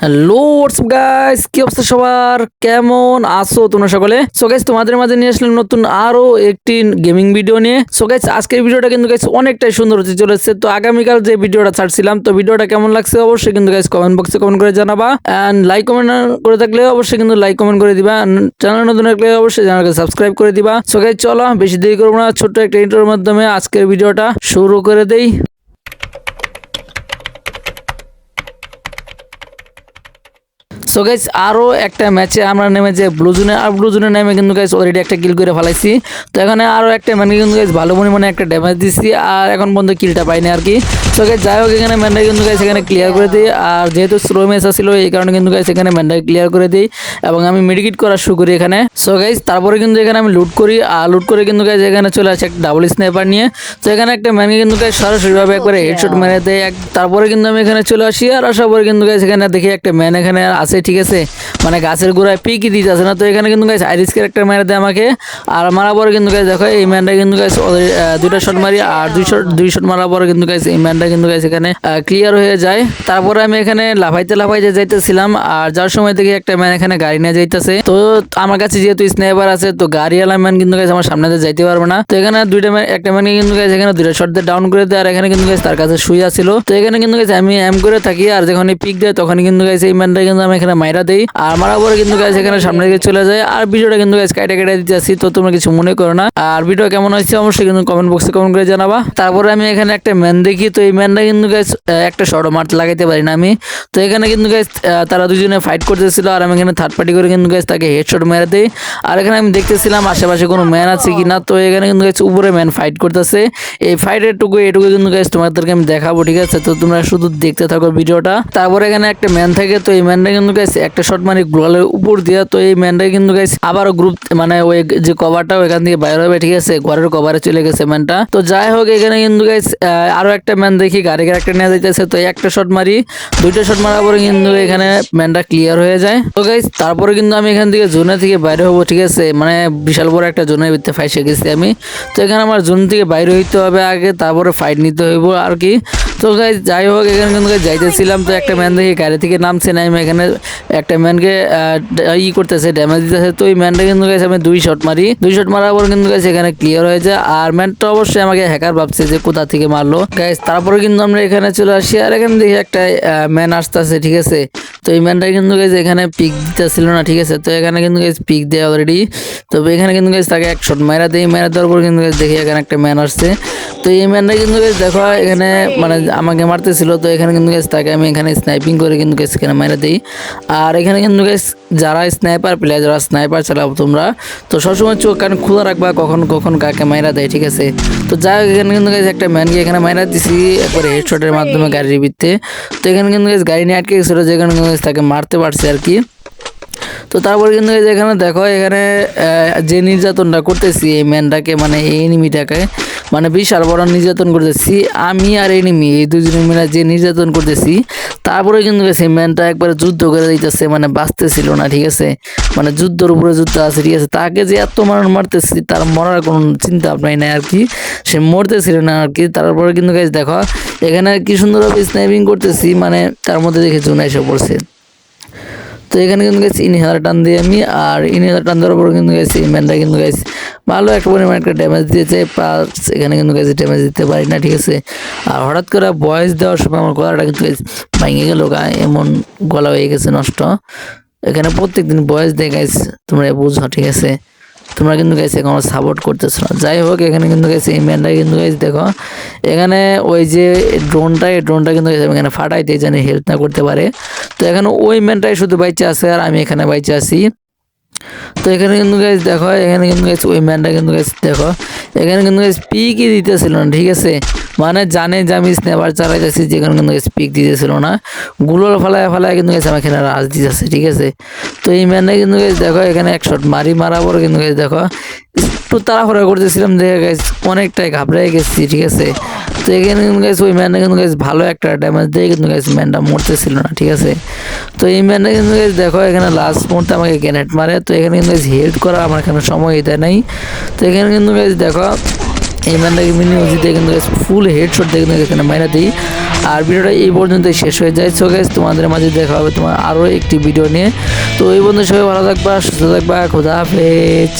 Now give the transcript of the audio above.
Hello WhatsApp guys কি অবস্থা সবার? কেমন আছো তোমরা সকলে? সো গাইস তোমাদের মাঝে নিয়ে আসলাম নতুন আরও একটি গেমিং ভিডিও নিয়ে। সো গাইস আজকের ভিডিওটা কিন্তু গাইস অনেকটাই সুন্দর হতে চলেছে। তো আগামীকাল যে ভিডিওটা ছাড়ছিলাম, তো ভিডিওটা কেমন লাগছে অবশ্যই কিন্তু গাইস কমেন্ট বক্সে কমেন্ট করে জানাবা। এন্ড লাইক কমেন্ট করে থাকলে অবশ্যই কিন্তু লাইক কমেন্ট করে দিবা। চ্যানেল নতুন থাকলে অবশ্যই চ্যানেলকে সাবস্ক্রাইব করে দিবা। সো গাইস চলো, বেশি দেরি করব না। ছোট্ট একটা ইন্টারভিউর মাধ্যমে আজকের ভিডিওটা শুরু করে দেই। সো গাইস আরও একটা ম্যাচে আমরা নেমে যে ব্লু জোনে আর ব্লু জোনে নেমে কিন্তু গাইজ অলরেডি একটা কিল করে ফেলাইছি। তো এখানে আরও একটা ম্যানে কিন্তু গাইস ভালো পরিমাণে একটা ড্যামেজ দিচ্ছি আর এখন পর্যন্ত কিলটা পাইনি আর কি। সো গাইস যাই হোক এখানে ম্যানটা কিন্তু গাইস এখানে ক্লিয়ার করে দিই আর যেহেতু স্লো ম্যাচ আসছিল এই কারণে কিন্তু গাইস এখানে ম্যানটাকে ক্লিয়ার করে দিই এবং আমি মেডিকেট করা শুরু করি এখানে। সো গাইজ তারপরে কিন্তু এখানে আমি লুট করি আর লুট করে কিন্তু গাইস এখানে চলে আসে একটা ডাবল স্নাইপার নিয়ে। তো এখানে একটা ম্যানকে কিন্তু গাইস সরাসরিভাবে একবারে হেডশট মেরে দেয়। এক তারপরে কিন্তু আমি এখানে চলে আসি আর আসার পরে কিন্তু গাইস এখানে দেখি একটা ম্যান এখানে আছে ঠিক আছে? মানে গাছের গোড়ায় পিকি দিতে আছে না? তো এখানে কিন্তু গাইস আইরিস একটা মেরে দেয় আমাকে। আর মারা পরে কিন্তু গাইস দেখো, এই ম্যানটা কিন্তু গাইস দুইটা শট মারি, আর দুই শট দুই শট মারার পরে কিন্তু গাইস এই ম্যানটা কিন্তু গাইস এখানে ক্লিয়ার হয়ে যায়। তারপরে আমি এখানে লাফাইতে লাফাইতে যাইতেছিলাম, আর যার সময় থেকে একটা ম্যান এখানে গাড়ি নিয়ে যাইতেছে। তো আমার কাছে যেহেতু স্নাইপার আছে, তো গাড়িওয়ালা ম্যান কিন্তু গাইস আমার সামনে যাইতে পারবে না। তো এখানে দুইটা ম্যান একটা ম্যান কিন্তু গাইস এখানে দুইটা শট দিয়ে ডাউন করে দেয়, আর এখানে কিন্তু গাইস তার কাছে শুয়ে ছিল তো এখানে কিন্তু গাইস আমি এম করে থাকি, আর যখন পিক দেয় তখন কিন্তু গাইস এই ম্যানটা কিন্তু আমি এখানে মাইরা দেই। আর মারা পরে কিন্তু গাইস এখানে সামনে দিকে চলে যায়। আর ভিডিওটা কিন্তু গাইস কাইটা কাইটা দিতে আসি, তো তোমরা কিছু মনে করো না। আর ভিডিও কেমন হয়েছে অবশ্যই কিন্তু কমেন্ট বক্সে কমেন্ট করে জানাবা। তারপরে আমি এখানে একটা ম্যান দেখি, তো এই ম্যানটা কিন্তু গাইস একটা শর্ট মারতে লাগাইতে পারি না আমি। তো এখানে কিন্তু গাইস তারা দুজনে ফাইট করতেছিল, আর আমি এখানে থার্ড পার্টি করে কিন্তু গাইস তাকে হেডশট মেরে দেই। আর এখানে আমি দেখতেছিলাম আশেপাশে কোনো ম্যান আছে কি না তো এখানে কিন্তু গাইস উপরে ম্যান ফাইট করতেছে। এই ফাইটের টুকু এটুকু কিন্তু গাইস তোমাদেরকে আমি দেখাবো, ঠিক আছে? তো তোমরা শুধু দেখতে থাকো ভিডিওটা। তারপরে এখানে একটা ম্যান থাকে, তো এই ম্যানটা কিন্তু গাইস একটা শট মানে গ্লোয়ালের উপর দিয়া, তো এই ম্যানটা কিন্তু গাইস আবারও গ্রুপ মানে ওই যে কভারটা ওইখান থেকে বাইরে হবে, ঠিক আছে? ঘরের কভারে চলে গেছে ম্যানটা তো যাই হোক, এখানে কিন্তু গাইস আরও একটা ম্যান দেখি, গাড়ি একটা নিয়ে যাইতেছে, তো একটা শট মারি, দুইটা শট মারার পরে কিন্তু এখানে ম্যানটা ক্লিয়ার হয়ে যায়। তো গাইস তারপরে কিন্তু আমি এখান থেকে জোনে থেকে বাইরে হব, ঠিক আছে? মানে বিশাল বড় একটা জোনের ভিতরে ফাইসে গেছি আমি। তো এখানে আমার জোন থেকে বাইরে হইতে হবে আগে, তারপরে ফাইট নিতে হইব আর কি। তো গাই যাই হোক, এখানে কিন্তু যাইতেছিলাম। তো একটা ম্যান দেখি গাড়ি থেকে নামছে না, আমি এখানে একটা ম্যানকে ই করতেছে ড্যামেজ দিতেছে। তো ওই ম্যানটা কিন্তু গেছে আমি দুই শট মারি। দুই শট মারার পর কিন্তু গেছে এখানে ক্লিয়ার হয়েছে আর ম্যানটা অবশ্যই আমাকে হ্যাকার ভাবছে যে কোথা থেকে মারলো। গাইস তারপরে কিন্তু আমরা এখানে চলে আসি। আর এখানে দেখি একটা ম্যান আসতেছে, ঠিক আছে? তো এই ম্যানটা কিন্তু গাইস এখানে পিক দিতেছিল না ঠিক আছে তো এখানে কিন্তু গাইস পিক দেয় অলরেডি তো এখানে কিন্তু গাইস তাকে এক শট মারা দেয় মারা দেওয়ার পর কিন্তু দেখি এখানে একটা ম্যান আসছে তো এই ম্যানটা কিন্তু গাইস দেখো এখানে মানে আমাকে মারতেছিল তো এখানে কিন্তু গাইস তাকে আমি এখানে স্নাইপিং করে কিন্তু গাইস এখানে মারা দিই আর এখানে কিন্তু গাইস যারা স্নাইপার প্লেয়ার যারা স্নাইপার চালাবো তোমরা তো সবসময় চোখ কান খোলা রাখবা কখন কখন কাকে মাইরা দেয় ঠিক আছে তো যাই হোক এখানে কিন্তু গাইস একটা ম্যানকে এখানে মাইরা দিছি একবারে হেডশটের মাধ্যমে গাড়ির ভিত্তে তো এখানে কিন্তু গাইস গাড়ি নিয়ে আটকে গেছিল যেখানে তাকে মারতে পারছে আর কি তো তারপর কিন্তু এই যে এখানে দেখো, এখানে যে নির্যাতনটা করতেছি এই ম্যানটাকে মানে এই এনিমিটাকে মানে বিশাল বড় নির্যাতন করতেছি। আমি আর এনিমি এই দুজনে মিলে যে নির্যাতন করতেছি, তারপরে কিন্তু সেই ম্যানটা একবারে যুদ্ধ করে দিতেছে মানে বাঁচতেছিল না, ঠিক আছে? মানে যুদ্ধের উপরে যুদ্ধ আছে, ঠিক আছে? তাকে যে এত মানুষ মারতেছি, তার মরার কোনো চিন্তা ভাবনাই নাই আর কি। সে মরতেছিল না আর কি। তারপরে কিন্তু গাইজ দেখো, এখানে কি সুন্দরভাবে স্নাইপিং করতেছি মানে তার মধ্যে দেখে জুন এসে পড়ছে। তো এখানে কিন্তু গেছি ইনহেলার টান দিয়ে আমি আর ইনহেলার টান দেওয়ার পর কিন্তু গেছি ম্যানটা কিন্তু গেছি ভালো একটা পরিমাণ একটা ড্যামেজ দিয়েছে প্লাস এখানে কিন্তু গেছি ড্যামেজ দিতে পারি না, ঠিক আছে? আর হঠাৎ করে বয়স দেওয়ার সময় আমার গলাটা কিন্তু ভেঙে গেল, গা এমন গলা হয়ে গেছে নষ্ট। এখানে প্রত্যেকদিন বয়স দিয়ে গেছে তোমরা বুঝো, ঠিক আছে? তোমরা কিন্তু গেছে কোনো সাপোর্ট করতেছো না। যাই হোক, এখানে কিন্তু গেছে এই ম্যানটা কিন্তু গেছে দেখো, এখানে ওই যে ড্রোনটা এই ড্রোনটা কিন্তু গেছে এখানে ফাটাইতে জানি হেল্প না করতে পারে। তো এখানে ওই ম্যানটাই শুধু বাইচে আছে আর আমি এখানে বাইচে আছি। তো এখানে কিন্তু গাইজ দেখো, এখানে কিন্তু গেছে ওই ম্যানটা কিন্তু গেছে দেখো, এখানে কিন্তু গাইজ পিকই দিতেছিল না, ঠিক আছে? মানে জানে যে আমি স্নেপার চালাইতেছি যেখানে কিন্তু স্পিক পিক দিতেছিল না। গুলোর ফেলায় ফেলায় কিন্তু গেছে আমার এখানে রাজ দিতেছে, ঠিক আছে? তো এই ম্যানটা কিন্তু গাইজ দেখো, এখানে এক শট মারি মারার পর কিন্তু দেখো, একটু তাড়াহুড়া করতেছিলাম দেখে গাইজ অনেকটাই ঘাবড়াই গেছি, ঠিক আছে? তো এখানে কিন্তু গাইজ ওই ম্যানটা কিন্তু গাইজ ভালো একটা ড্যামেজ দিয়ে কিন্তু গাইজ ম্যানটা মরতেছিল না, ঠিক আছে? তো এই ম্যানটা কিন্তু গেছে দেখো, এখানে লাস্ট মুহূর্তে আমাকে গ্যানেট মারে, তো এখানে কিন্তু হেল্প করা আমার এখানে সময় দেয় নাই। তো এখানে কিন্তু গাইজ দেখো এই ম্যানটাকে মিনি কিন্তু ফুল হেডশট দিয়ে কিন্তু এখানে মাইনাতেই দিই। আর ভিডিওটা এই পর্যন্তই শেষ হয়ে যায়। সো গাইস তোমাদের মাঝে দেখা হবে তোমার আরও একটি ভিডিও নিয়ে। তো এই বন্ধু সবাই ভালো থাকবা, সুস্থ থাকবা, খোদা হাফেজ।